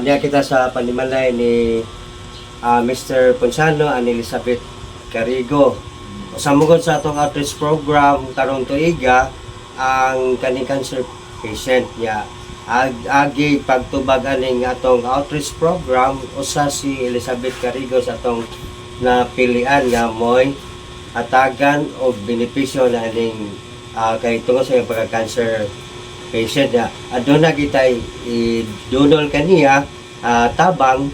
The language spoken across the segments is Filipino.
Niya kita sa panimalay ni ah, Mr. Ponsano and Elizabeth Carigo. Sa mugod sa atong outreach program karong tuiga ang kaning cancer patient niya ag agi pagtubag aning atong outreach program usa si Elizabeth Carigo sa atong napilian nga moy atagan o benepisyo na aning ah, kay tungod sa pagka-cancer patient na aduna kita i-donol kaniya ah, tabang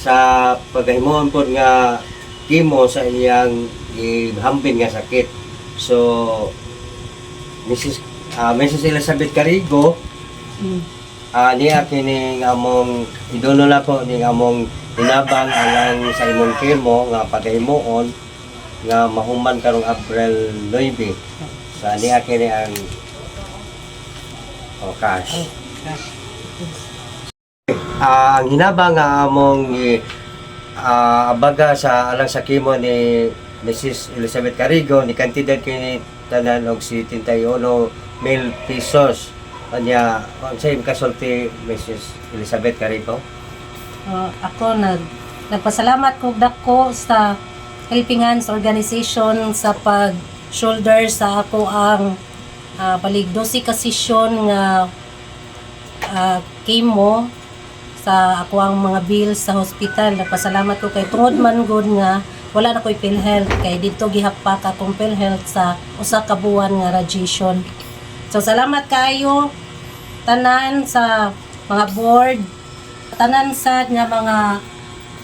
sa paghimuon po nga kimo sa iyang ihambin nga sakit. So Mrs. ah, Mrs. Elizabeth Carigo ah niya kining among idonol ako ning among inabang alang sa imong kimo nga paghimuon nga mahuman karong April 9. Sa niya kini ang oh, cash. Ah, ang hinabang nga among i- ah, abaga sa alang sa kimo ni Mrs. Elizabeth Carigo ni kantidad kini tanan og 71 mil pesos. Kanya, ang sa imong kasulti Mrs. Elizabeth Carigo. Uh, ako nag nagpasalamat ko dako sa Helping Hands Organization sa pag shoulder sa ako ang uh, balig 12 ka sesyon nga uh, chemo sa ako ang mga bills sa hospital. Nagpasalamat ko kay tungod man gud nga wala na ko'y PhilHealth kay dito gihapak akong PhilHealth sa usa ka buwan nga radiation. So salamat kayo tanan sa mga board tanan sad nga mga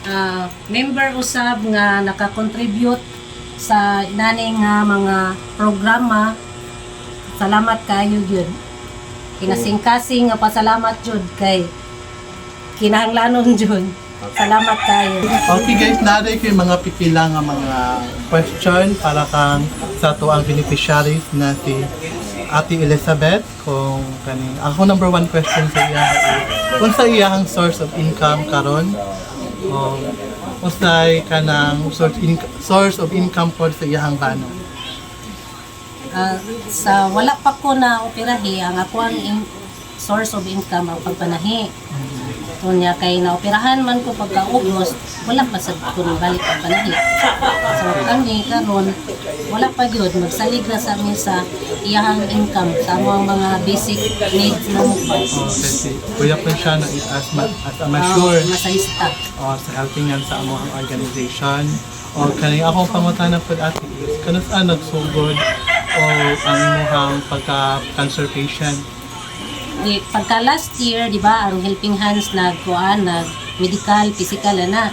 ah, member usab nga nakakontribute sa inaning nga mga programa salamat kayo gyud kinasing-kasing nga pasalamat jud kay kinahanglanon jud. Salamat kayo. Okay guys, naday ko yung mga pipila nga mga question para kang sa to ang beneficiaries na si Ate Elizabeth. Kung kani ako number one question sa iya kung sa iyang source of income karon o usay kanang source in, source of income pod sa iyang bano Ah, sa wala pa ko na operahi ang ako ang in- source of income ang pagpanahi So niya kay naoperahan man ko pagka August, wala pa sa ko balik ang panahi. So kami karon wala pa gyud magsalig na sa amin sa iyahang income sa among mga basic needs na mo pa. o kasi kuya pa siya na as, ma, as a mature masahista. o sa helping yan sa among organization o kani akong pangutana pod ate is kanus an nagsugod o ang muhang pagka cancer patient Di, pagka last year, di ba, ang Helping Hands nagkuan nag medical, physical na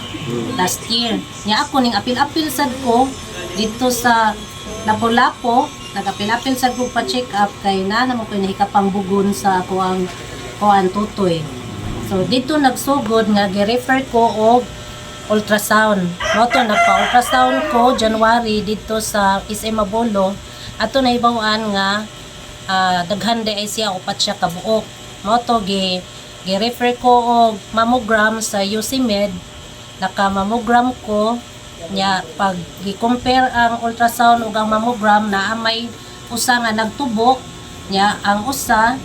last year. Nya ako ning apil-apil sad ko dito sa Lapu-Lapu, nag-apil-apil sad ko pa check up kay na naman ko nahikapang bugon sa ako ang kuan tutoy. So dito nagsugod nga gi-refer ko og ultrasound. Moto nagpa-ultrasound ko January dito sa SM Abolo. Ato na ibawaan nga ah, daghan di ay siya upat siya kabuok. Moto gi gi-refer ko og mammogram sa UC Med. Naka-mammogram ko nya pag gi-compare ang ultrasound ug ang mammogram na may usa nga nagtubok nya ang usa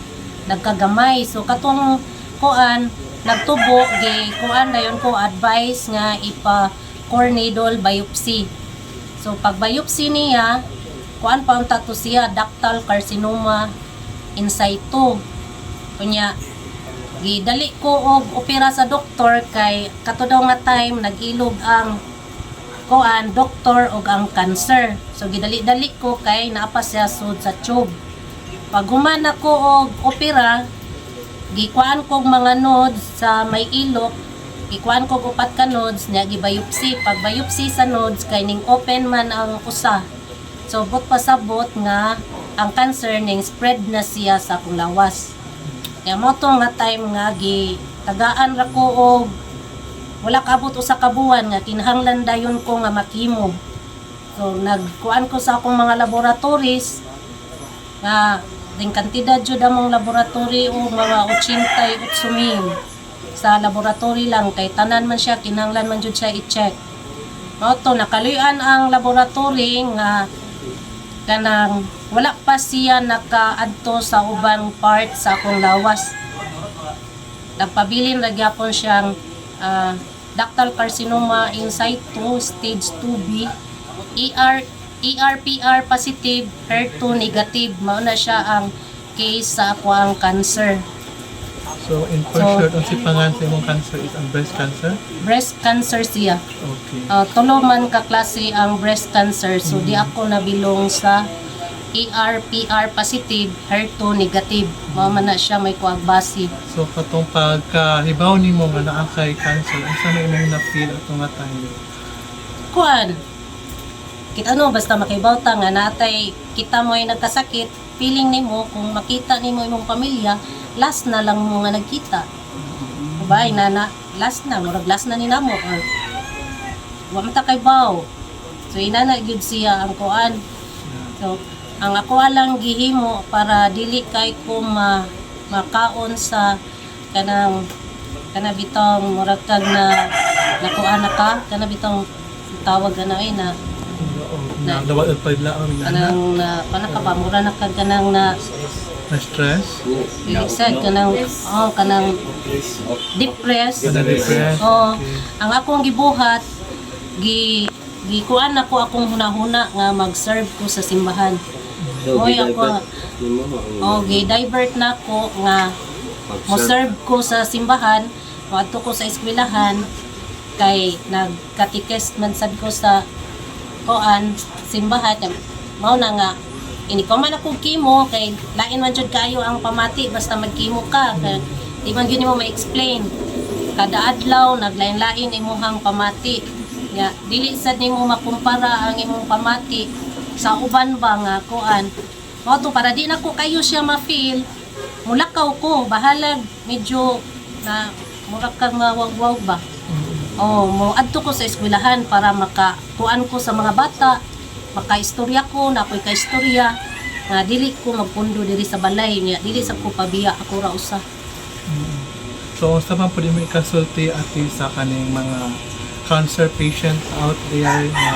nagkagamay. So katong kuan nagtubok gi kuan dayon ko advice nga ipa core needle biopsy. So pag biopsy niya kuan pa unta to siya ductal carcinoma in situ. Kunya gidali ko og opera sa doktor kay kato nga time nag-ilog ang kuan doktor og ang cancer. So gidali-dali ko kay naapa siya sud sa tube. Pag human ako og opera, gikuan kog mga nodes sa may ilok gikuan kog upat ka nodes nya gibiopsy pag biopsy sa nodes kay ning open man ang usa so but pasabot nga ang cancer ning spread na siya sa akong lawas. Kaya mo to nga time nga gi tagaan ra ko og wala kabot usa ka buwan nga kinahanglan dayon ko nga makimo. So nagkuan ko sa akong mga laboratories nga ding kantidad jud among laboratory o mga 88 mil sa laboratory lang. Kay tanan man siya kinahanglan man jud siya i-check. Mao to nakaluyan ang laboratory nga kanang wala pa siya nakaadto sa ubang part sa akong lawas. Nagpabilin ra gyapon siyang ah, ductal carcinoma in situ stage 2B ER ERPR positive HER2 negative. Mao na siya ang case sa ako cancer So, in for So- short, ang sipangan sa imong cancer is ang breast cancer? breast cancer siya. Okay. uh, tulo man ka klase ang breast cancer. So di ako nabilong sa ERPR positive HER2 negative. Mao man na siya may kuagbasi So, katong pagkahibaw ni mo nga naa kay cancer, asa na imong na-feel atong nga time? kuan? Kita ano basta makibawta nga natay kita mo ay nagkasakit. Feeling nimo kung makita nimo imong pamilya last na lang mo nga nagkita. Babay na na last na murag last na ni namo or wa man kay baw so inana gyud siya ang kuan. So ang ako lang gihimo para dili kay ko ma makaon sa kanang kana bitong murag kag na nakuan na ka kana bitong tawag na ay na Na, dawat at paglaon nga na, kanang na kana ka ba? Mura na kag kanang na na stress, Ibig said, kanang, oh, kanang depressed. na depressed. Oh, ang akong gibuhat, gi gikuan ako akong hunahuna nga mag-serve ko sa simbahan. So, Oy, ako- Oh, gi-divert na ko nga mo serve ko sa simbahan, moadto ko sa eskwelahan kay nagkatikes man sad ko sa koan simbahan mao na nga ini ko man ako kimo kay lain man jud kayo ang pamati basta magkimo ka. Kay di man gyud mo ma-explain. Kada adlaw naglain-lain imuhang pamati. Ya dili sad nimo makumpara ang imong pamati. Sa uban ba nga kuan mao to para di na ko kayo siya ma-feel mulakaw ko bahalag medyo na mura kang mawagwag ba Oh, mo adto ko sa eskwelahan para makakuan ko sa mga bata, makaistorya ko na ako'y kaistorya nga dili ko magpundo diri sa balay niya, dili sa ko pabiya ako ra usa. So, unsa man pwede mo ikasulti ati sa kaning mga cancer patients out there na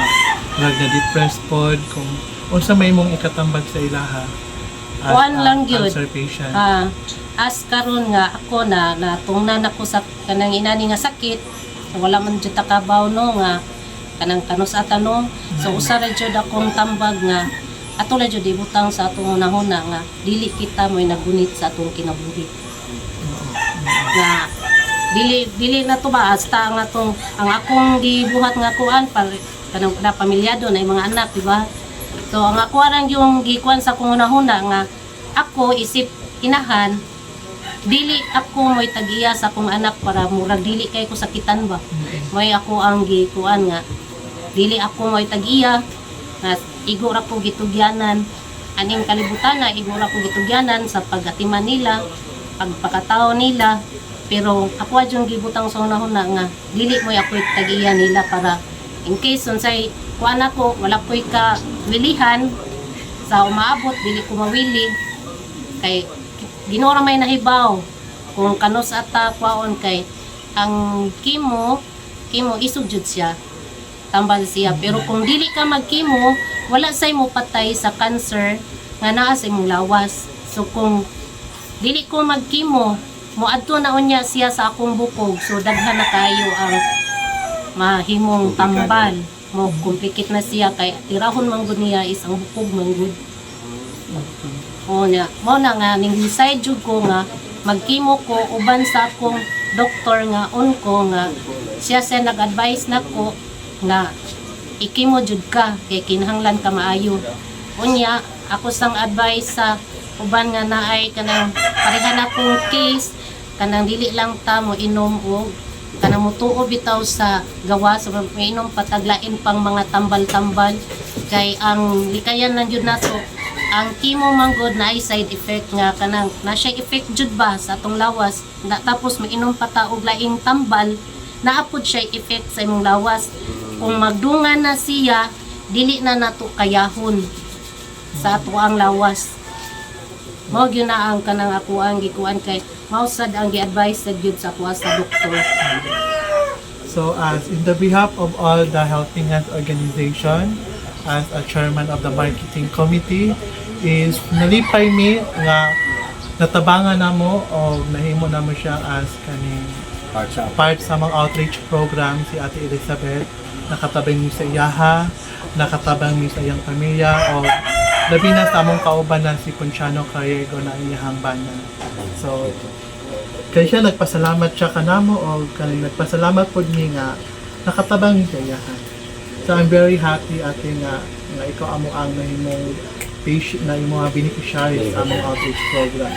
nagna-depressed pod kung unsa may mong ikatambag sa ilaha as Kuan a lang gyud. cancer patient. Ah, as karon nga ako na natungnan ako sa kanang inani nga sakit, wala man jud takabaw no nga kanang kanus ata no. So usa ra jud akong tambag nga ato la jud ibutang sa atong unahuna nga dili kita mo'y nagunit sa atong kinabuhi. nga dili dili na to ba hasta ang atong ang akong gibuhat nga kuan para kanang na pamilyado na mga anak di ba so ang ako arang yung gikuan sa akong hunahuna nga ako isip inahan dili ako mo'y tagiya sa akong anak para murag dili kay ko sakitan ba? Mo'y ako ang gikuan nga dili ako mo'y tagiya nga igo ra ko gitugyanan. Aning kalibutan na igo ra ko gitugyanan sa pagatiman nila pagpakatao nila. Pero ako adjong gibutang sa una-una nga dili mo ako tagiya nila para in case unsay kuan ako wala ko'y ka wilihan sa umaabot dili ko mawili. Kay ginora may nahibaw kung kanos ata kwaon kay ang kimo kimo isog jud siya tambal siya. Pero kung dili ka magkimo wala say mo patay sa cancer nga naa sa imong lawas. So kung dili ko magkimo moadto na unya siya sa akong bukog. So daghan na kayo ang mahimong tambal. Mo komplikit na siya kay tirahon man niya is ang bukog man gud o nya mo na nga ning jud ko nga magkimo ko uban sa akong doktor nga on ko nga siya sa nag-advise nako nga ikimo jud ka kay kinahanglan ka maayo. Unya ako sang advice sa uban nga naay kanang pareha na kong case kanang dili lang ta mo inom og kanang mutuo bitaw sa gawa sa mainom pataglain pang mga tambal-tambal. Kay ang likayan lang jud nato ang chemo manggod na ay side effect nga kanang na siya effect jud ba sa atong lawas? Na, tapos mainom pa ta og laing tambal naapod siya effect sa imong lawas. Kung magdungan na siya dili na nato kayahon sa ato ang lawas. Mao gyud na ang kanang ako ang gikuan kay mao sad ang gi-advise sad gyud sa kuha sa doktor. So as in the behalf of all the Helping Hands organization, as a chairman of the marketing committee, is nalipay mi nga natabangan na mo o nahimo na mo siya as kaning Part sa part sa mga outreach program si Ate Elizabeth. Nakatabang mi sa iyaha nakatabang mi sa iyang pamilya o labi na sa among kauban na si Ponciano Carriego na iyahang banan so kaya siya nagpasalamat siya kanamo o kanang nagpasalamat pod mi nga nakatabang mi sa iyahan so I'm very happy ate nga nga ikaw amo ang nahimong patient na imong mga beneficiaries sa among outreach program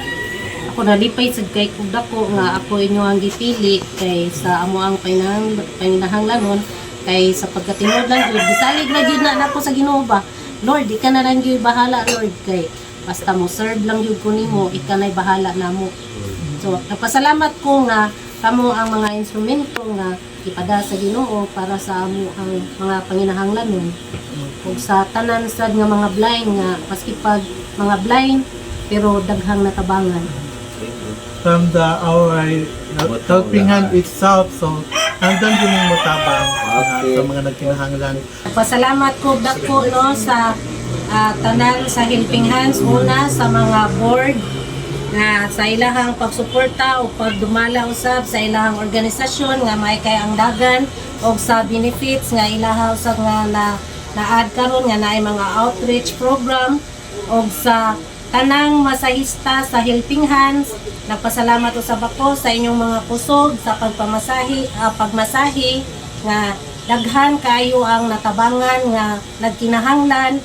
Ako nalipay sad kay kung dako nga ako inyo ang gipili kay sa amo ang painahang painahanglanon kay sa pagkatinod lang gyud gisalig na gyud na nako sa Ginoo ba. Lord, di ka na lang gyud bahala Lord kay basta mo serve lang gyud ko nimo, ika na'y bahala namo. So, nagpasalamat ko nga kamo ang mga instrumento nga ipada sa Ginoo para sa amo ang mga panginahanglanon. Ug sa tanan sad nga mga blind nga maski pag mga blind pero daghang natabangan. from the our helping hand itself so hanggang din yung mutabang uh, Okay. sa mga nagkinahanglan Pasalamat ko dako no sa ah, tanan sa Helping Hands una sa mga board nga sa ilahang pagsuporta o pagdumala usab sa ilahang organisasyon nga may kay ang dagan o sa benefits nga ilaha usab nga na na-add karon nga naay mga outreach program o sa tanang masahista sa Helping Hands. Nagpasalamat usab ako sa inyong mga kusog sa pagpamasahi ah, pagmasahi nga daghan kayo ang natabangan nga nagkinahanglan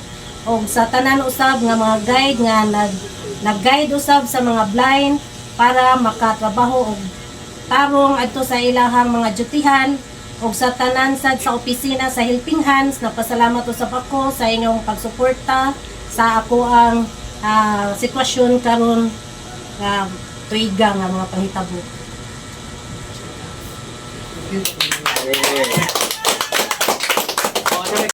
o sa tanan usab nga mga guide nga nag nag-guide usab sa mga blind para makatrabaho og tarong adto sa ilahang mga dutihan o sa tanan sad sa opisina sa Helping Hands napasalamat usab ako sa inyong pagsuporta sa ako ang ah, sitwasyon karon nga tuiga nga mga panghitabo. Yeah.